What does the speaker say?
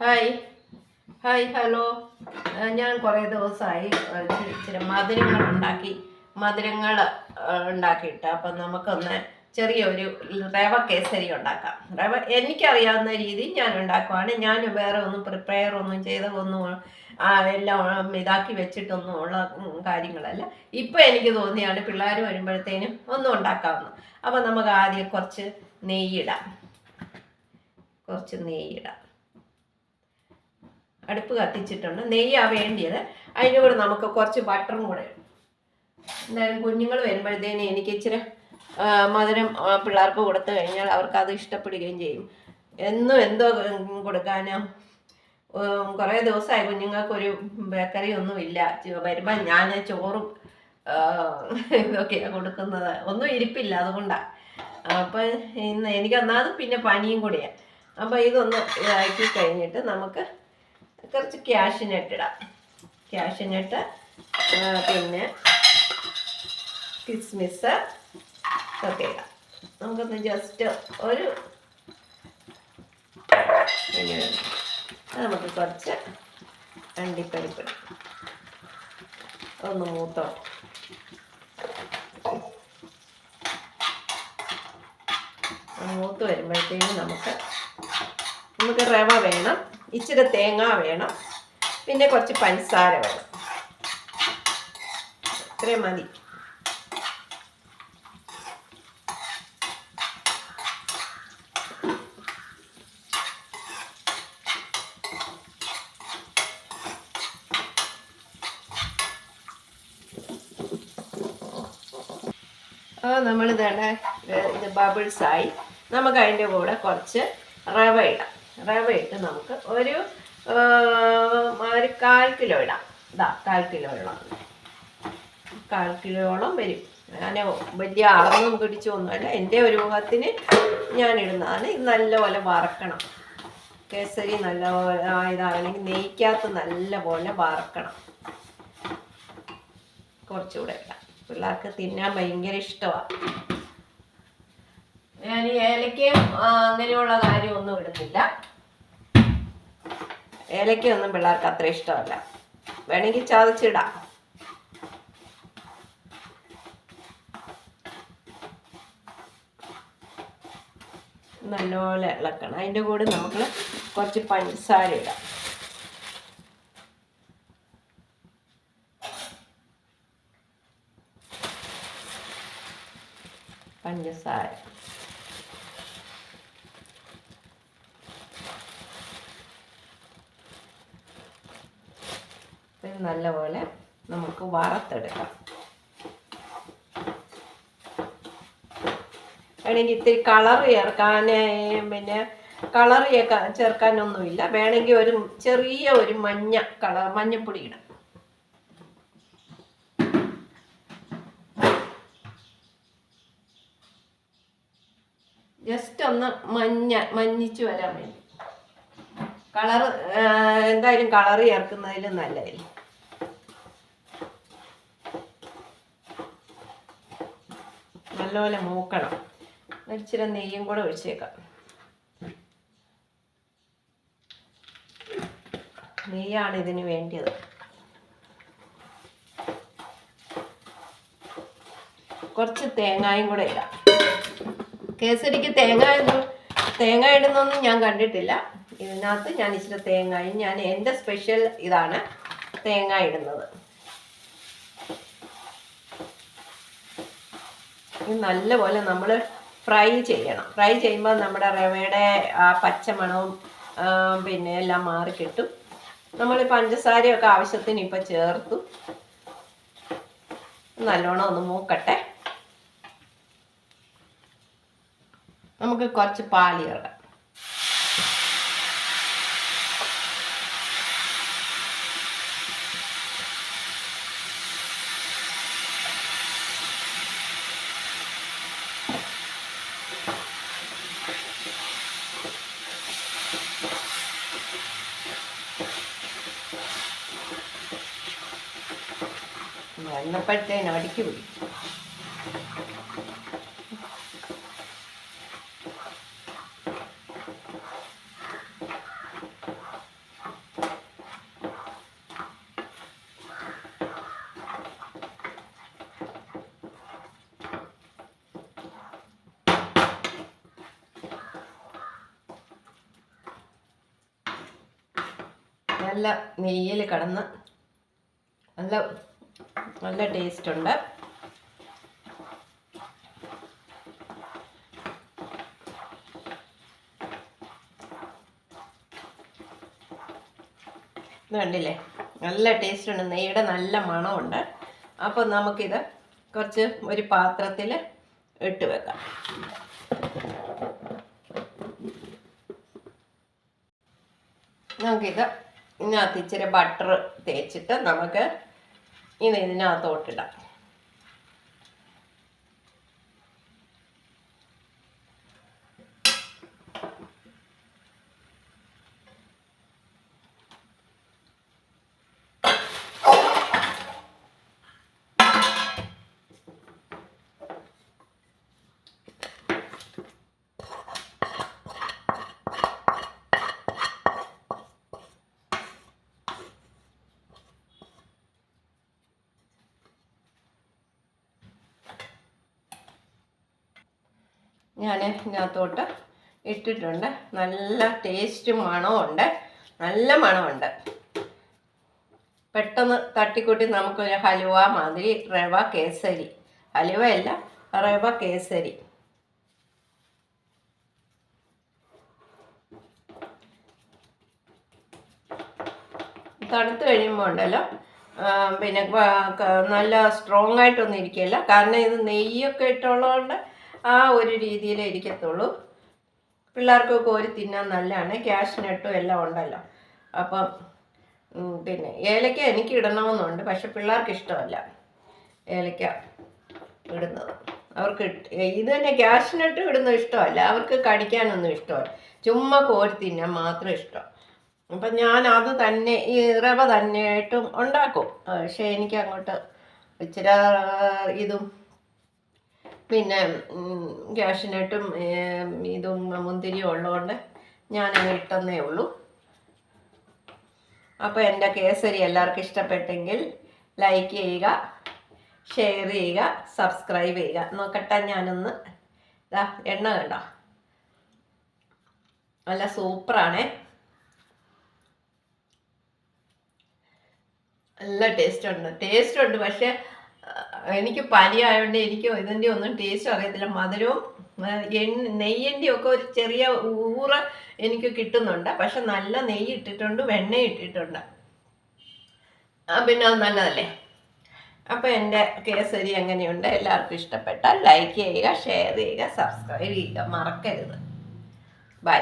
Hi hi hello ഞാൻ കുറേ ദിവസമായി ഇച്ചിരി ഇച്ചിരി മധുരങ്ങൾ ഉണ്ടാക്കി മധുരങ്ങൾ ഉണ്ടാക്കിയിട്ട്. അപ്പം നമുക്കൊന്ന് ചെറിയൊരു റവ കേസരി ഉണ്ടാക്കാം. റവ എനിക്കറിയാവുന്ന രീതി ഞാൻ ഉണ്ടാക്കുവാണ്. ഞാൻ വേറെ ഒന്നും പ്രിപ്പയർ ഒന്നും ചെയ്ത ഒന്നും എല്ലാം ഇതാക്കി വെച്ചിട്ടൊന്നും ഉള്ള കാര്യങ്ങളല്ല. ഇപ്പം എനിക്ക് തോന്നിയാണ് പിള്ളേർ വരുമ്പോഴത്തേനും ഒന്നും ഉണ്ടാക്കാവുന്നു. അപ്പം നമുക്ക് ആദ്യം കുറച്ച് നെയ്യിടാം കുറച്ച് നെയ്യിടാം അടുപ്പ് കത്തിച്ചിട്ടുണ്ട്. നെയ്യാ വേണ്ടിയത്. അതിന്റെ കൂടെ നമുക്ക് കുറച്ച് ബട്ടറും കൂടെ. എന്തായാലും കുഞ്ഞുങ്ങൾ വരുമ്പോഴത്തേന് എനിക്ക് ഇച്ചിരി മധുരം പിള്ളേർക്ക് കൊടുത്തു കഴിഞ്ഞാൽ അവർക്ക് അത് ഇഷ്ടപ്പെടുകയും ചെയ്യും. എന്നും എന്തോ കൊടുക്കാനോ? കുറേ ദിവസമായി കുഞ്ഞുങ്ങൾക്കൊരു ബേക്കറി ഒന്നും ഇല്ല വരുമ്പോൾ ഞാൻ ചോറും ഇതൊക്കെയാണ് കൊടുക്കുന്നത്. ഒന്നും ഇരിപ്പില്ല അതുകൊണ്ടാണ് അപ്പം ഇന്ന് എനിക്ക് ഒന്നാമത് പിന്നെ പനിയും കൂടിയാണ് അപ്പോൾ ഇതൊന്ന് ഇതാക്കി കഴിഞ്ഞിട്ട് നമുക്ക് കുറച്ച് ക്യാഷിനെട്ട് ക്യാഷിനെട്ട് പിന്നെ കിസ്മിസ് ഒക്കെ ഇടാം. നമുക്കൊന്ന് ജസ്റ്റ് ഒരു നമുക്ക് കുറച്ച് അണ്ടിപ്പരിപ്പ്. ഒന്ന് അത് മൂത്ത് വരുമ്പോഴത്തേക്കും നമുക്ക് നമുക്ക് റവ വേണം. ഇച്ചിരി തേങ്ങ വേണം. പിന്നെ കുറച്ച് പഞ്ചസാര വേണം. ഇത്രയും മതി. നമ്മളിതാണ് ഇത് ബബിൾസായി നമുക്ക് അതിന്റെ കൂടെ കുറച്ച് റവ ഇടാം. റവ ഇട്ട് നമുക്ക് ഒരു ഒരു കാൽ കിലോ ഇടാം. ഇതാ കാൽ കിലോ ഇടാം. കാൽ കിലോയോളം വരും. ഞാൻ വലിയ അളന്നും പിടിച്ചൊന്നുമല്ല എന്റെ ഒരു ഊഹത്തിന് ഞാൻ ഇടുന്നതാണ് ഇത് നല്ലപോലെ വറക്കണം. കേസരി നല്ലപോലെ ഇതാണെങ്കിൽ നെയ്ക്കകത്ത് നല്ലപോലെ വറക്കണം. കുറച്ചുകൂടെ ഇടാം. പിള്ളേർക്ക് തിന്നാൻ ഭയങ്കര ഇഷ്ടമാണ് ഞാൻ ഏലക്കയും അങ്ങനെയുള്ള കാര്യമൊന്നും ഇടുന്നില്ല. ഏലക്കയൊന്നും പിള്ളേർക്ക് അത്ര ഇഷ്ടമല്ല. വേണമെങ്കിൽ ചതച്ചിടാം. നല്ലപോലെ ഇളക്കണം. അതിന്റെ കൂടെ നമുക്ക് കുറച്ച് പഞ്ചസാര ഇടാം. പഞ്ചസാര ഇത് നല്ലപോലെ നമുക്ക് വറുത്തെടുക്കാം. വേണമെങ്കിൽ ഇത്തിരി കളർ ചേർക്കാൻ പിന്നെ കളർ ചേർക്കാനൊന്നുമില്ല. വേണമെങ്കിൽ ഒരു ചെറിയ ഒരു മഞ്ഞ കളർ മഞ്ഞപ്പൊടി ഇടാം. ജസ്റ്റ് ഒന്ന് മഞ്ഞ മഞ്ഞിച്ചു വരാൻ വേണ്ടി. കളർ എന്തായാലും കളർ ചേർക്കുന്നതിൽ നല്ലതായിരിക്കും. നല്ലപോലെ മൂക്കണം. ഇച്ചിരി നെയ്യും കൂടെ ഒഴിച്ചേക്കാം. നെയ്യാണ് ഇതിന് വേണ്ടിയത്. കുറച്ച് തേങ്ങായും കൂടെ ഇടാം. കേസരിക്ക് തേങ്ങ തേങ്ങ ഇടുന്നൊന്നും ഞാൻ കണ്ടിട്ടില്ല. ഇതിനകത്ത് ഞാൻ ഇച്ചിരി തേങ്ങായും ഞാൻ എന്റെ സ്പെഷ്യൽ ഇതാണ് തേങ്ങ ഇടുന്നത്. ഇത് നല്ലപോലെ നമ്മൾ ഫ്രൈ ചെയ്യണം. ഫ്രൈ ചെയ്യുമ്പോൾ നമ്മുടെ റവയുടെ ആ പച്ചമണവും പിന്നെ എല്ലാം മാറി കിട്ടും നമ്മൾ പഞ്ചസാരയൊക്കെ ആവശ്യത്തിന് ഇപ്പം ചേർത്തു. നല്ലോണം ഒന്ന് മൂക്കട്ടെ. നമുക്ക് കുറച്ച് പാൽ ചേർക്കാം. വന്നപ്പോഴത്തേന് അടിക്ക് പിടിച്ചു നല്ല നെയ്യിൽ കിടന്ന് നല്ല നല്ല ടേസ്റ്റ് ഉണ്ട്. ഇത് നല്ല ടേസ്റ്റ് ഉണ്ട്. നെയ്യുടെ നല്ല മണമുണ്ട്. അപ്പോൾ നമുക്കിത് കുറച്ച് ഒരു പാത്രത്തിൽ ഇട്ട് വെക്കാം. നമുക്കിത് ഇതിനകത്ത് ഇച്ചിരി ബട്ടർ തേച്ചിട്ട് നമുക്ക് ഇത് ഇതിനകത്തോട്ടിടാം ഞാൻ ഇതിനകത്തോട്ട് ഇട്ടിട്ടുണ്ട്. നല്ല ടേസ്റ്റ് മണമുണ്ട് നല്ല മണമുണ്ട് പെട്ടെന്ന് തട്ടിക്കൂട്ടി നമുക്കൊരു ഹലുവ മാതിരി റവ കേസരി. ഹലുവയല്ല റവ കേസരി. തണുത്ത് കഴിയുമ്പോൾ ഉണ്ടല്ലോ. പിന്നെ നല്ല സ്ട്രോങ് ആയിട്ടൊന്നും ഇരിക്കില്ല. കാരണം ഇത് നെയ്യൊക്കെ ഇട്ടുള്ളതുകൊണ്ട് ആ ഒരു രീതിയിലേ ഇരിക്കത്തുള്ളൂ. പിള്ളേർക്കൊക്കെ കോരി തിന്നാൻ നല്ലതാണ്. ക്യാഷിനട്ടും എല്ലാം ഉണ്ടല്ലോ. അപ്പം പിന്നെ ഏലക്ക എനിക്ക് ഇടണമെന്നുണ്ട്. പക്ഷെ പിള്ളേർക്ക് ഇഷ്ടമല്ല ഏലക്ക ഇടുന്നത്. അവർക്ക് ഇത് തന്നെ ക്യാഷിനട്ടും ഇടുന്നത് ഇഷ്ടമല്ല. അവർക്ക് കടിക്കാനൊന്നും ഇഷ്ടമല്ല. ചുമ്മാ കോരി തിന്നാൻ മാത്രം ഇഷ്ടം. അപ്പം ഞാൻ അത് തന്നെ ഈ റവ തന്നെയായിട്ടും ഉണ്ടാക്കും. പക്ഷേ എനിക്ക് അങ്ങോട്ട് ഇച്ചിരി ഇതും പിന്നെ ക്യാഷിനട്ടും ഇതും മുന്തിരിയും ഉള്ളതുകൊണ്ട് ഞാനങ്ങ് ഇട്ടെന്നേ ഉള്ളൂ. അപ്പോൾ എന്റെ കേസരി എല്ലാവർക്കും ഇഷ്ടപ്പെട്ടെങ്കിൽ ലൈക്ക് ചെയ്യുക ഷെയർ ചെയ്യുക സബ്സ്ക്രൈബ് ചെയ്യുക. നോക്കട്ടെ ഞാനൊന്ന് ഇതാ എണ്ണ കണ്ടോ? നല്ല സൂപ്പറാണേ. നല്ല ടേസ്റ്റ് ഉണ്ട്. ടേസ്റ്റ് ഉണ്ട് പക്ഷെ എനിക്ക് പനി ആയതുകൊണ്ട് എനിക്ക് ഇതിന്റെ ഒന്നും ടേസ്റ്റ് അറിയത്തില്ല. മധുരവും എണ്ണ നെയ്യിന്റെ ഒക്കെ ഒരു ചെറിയ ഊറ എനിക്ക് കിട്ടുന്നുണ്ട്. പക്ഷെ നല്ല നെയ്യ് ഇട്ടിട്ടുണ്ട് വെണ്ണ ഇട്ടിട്ടുണ്ട്. പിന്നെ അത് നല്ലതല്ലേ? അപ്പോൾ എന്റെ കേസരി എങ്ങനെയുണ്ട്? എല്ലാവർക്കും ഇഷ്ടപ്പെട്ടാൽ ലൈക്ക് ചെയ്യുക ഷെയർ ചെയ്യുക സബ്സ്ക്രൈബ് ചെയ്യുക. മറക്കരുത്. ബൈ